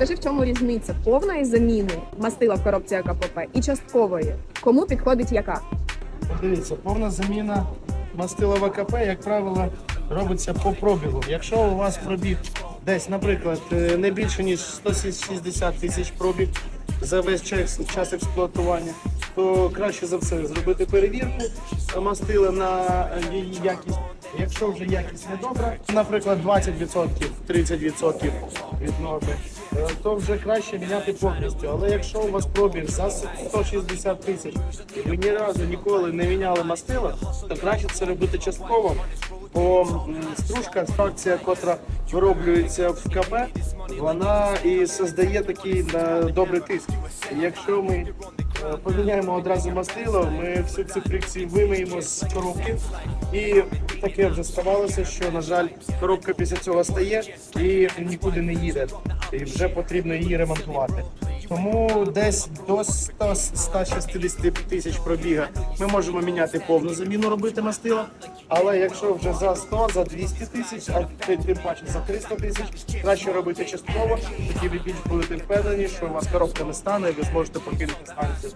Скажи, в чому різниця повної заміни мастила в коробці АКПП і часткової? Кому підходить яка? Дивіться, повна заміна мастила ВКП, як правило, робиться по пробігу. Якщо у вас пробіг десь, наприклад, е, не більше ніж 160 тисяч пробіг за весь час, час експлуатування, то краще за все зробити перевірку мастила на її якість. Якщо вже якість не добра, наприклад, 20%, 30% від норми, е, то вже краще міняти повністю. Але якщо у вас пробіг за 160 тисяч, і ви ні разу ніколи не міняли мастила, то краще це робити частково. Бо стружка, фракція, котра вироблюється в КП, вона і создає такий е, добрий тиск. Якщо ми поміняємо одразу мастило, ми всю цю фрикцію вимиємо з коробки. І таке вже ставалося, що, на жаль, коробка після цього стає і нікуди не їде. І вже потрібно її ремонтувати. Тому десь до 100 160 тисяч пробіга ми можемо міняти повну заміну, робити мастила. Але якщо вже за 100, за 200 тисяч, а тим тим паче за 300 тисяч, краще робити частково, тоді ви більш будете впевнені, що у вас коробка не стане і ви зможете покинути станцію.